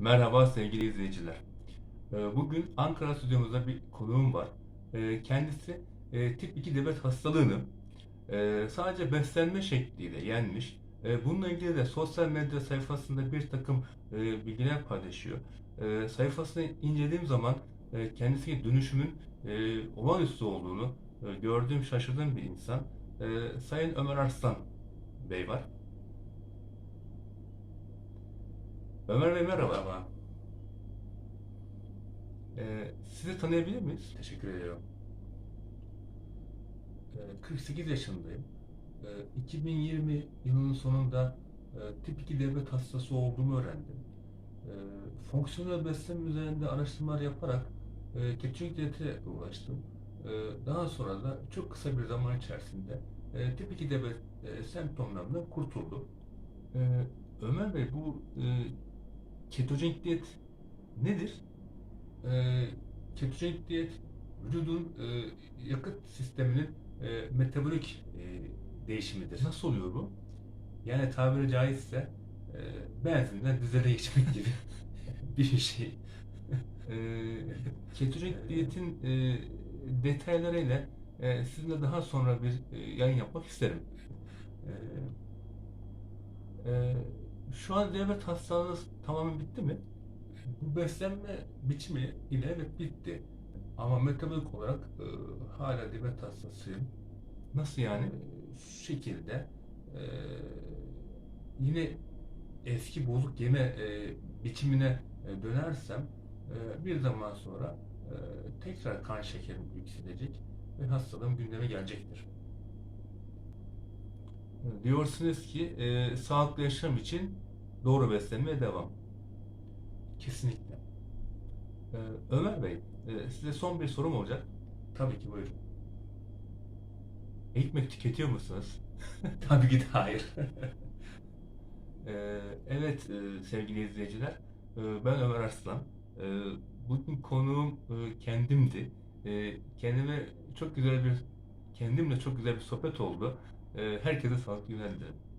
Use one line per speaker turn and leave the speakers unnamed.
Merhaba sevgili izleyiciler. Ee, Bugün Ankara stüdyomuzda bir konuğum var. Ee, Kendisi e, tip 2 diyabet hastalığını e, sadece beslenme şekliyle yenmiş. E, Bununla ilgili de sosyal medya sayfasında bir takım bilgiler paylaşıyor. Sayfasını incelediğim zaman e, kendisinin dönüşümün olağanüstü olduğunu gördüğüm, şaşırdığım bir insan. Sayın Ömer Arslan Bey var. Ömer Bey merhaba. Ee, sizi tanıyabilir miyiz?
Teşekkür ediyorum.
Ee, 48 yaşındayım. Ee, 2020 yılının sonunda e, tip 2 diyabet hastası olduğumu öğrendim. Ee, fonksiyonel beslenme üzerinde araştırmalar yaparak e, ketojenik diyete ulaştım. Ee, daha sonra da çok kısa bir zaman içerisinde e, tip 2 diyabet e, semptomlarından kurtuldum. Ee, Ömer Bey bu e, ketojenik diyet nedir? e, ketojenik diyet vücudun e, yakıt sisteminin e, metabolik e, değişimidir. Nasıl oluyor bu? Yani tabiri caizse e, benzinden dizele geçmek gibi bir şey. E, ketojenik diyetin e, detaylarıyla e, sizinle daha sonra bir e, yayın yapmak isterim. E, şu an diyabet hastalığınız tamamen bitti mi? Bu beslenme biçimi ile evet bitti. Ama metabolik olarak e, hala diyabet hastasıyım. Nasıl yani? Şu şekilde e, yine eski bozuk yeme e, biçimine e, dönersem e, bir zaman sonra e, tekrar kan şekerim yükselecek ve hastalığım gündeme gelecektir. E, Diyorsunuz ki e, sağlıklı yaşam için doğru beslenmeye devam. Kesinlikle. Ee, Ömer Bey, e, size son bir sorum olacak. Tabii ki buyurun. Ekmek tüketiyor musunuz? Tabii ki de hayır. Ee, evet e, sevgili izleyiciler, e, ben Ömer Arslan. E, Bugün konuğum e, kendimdi. E, Kendime çok güzel bir, kendimle çok güzel bir sohbet oldu. E, Herkese sağlıklı günler dilerim.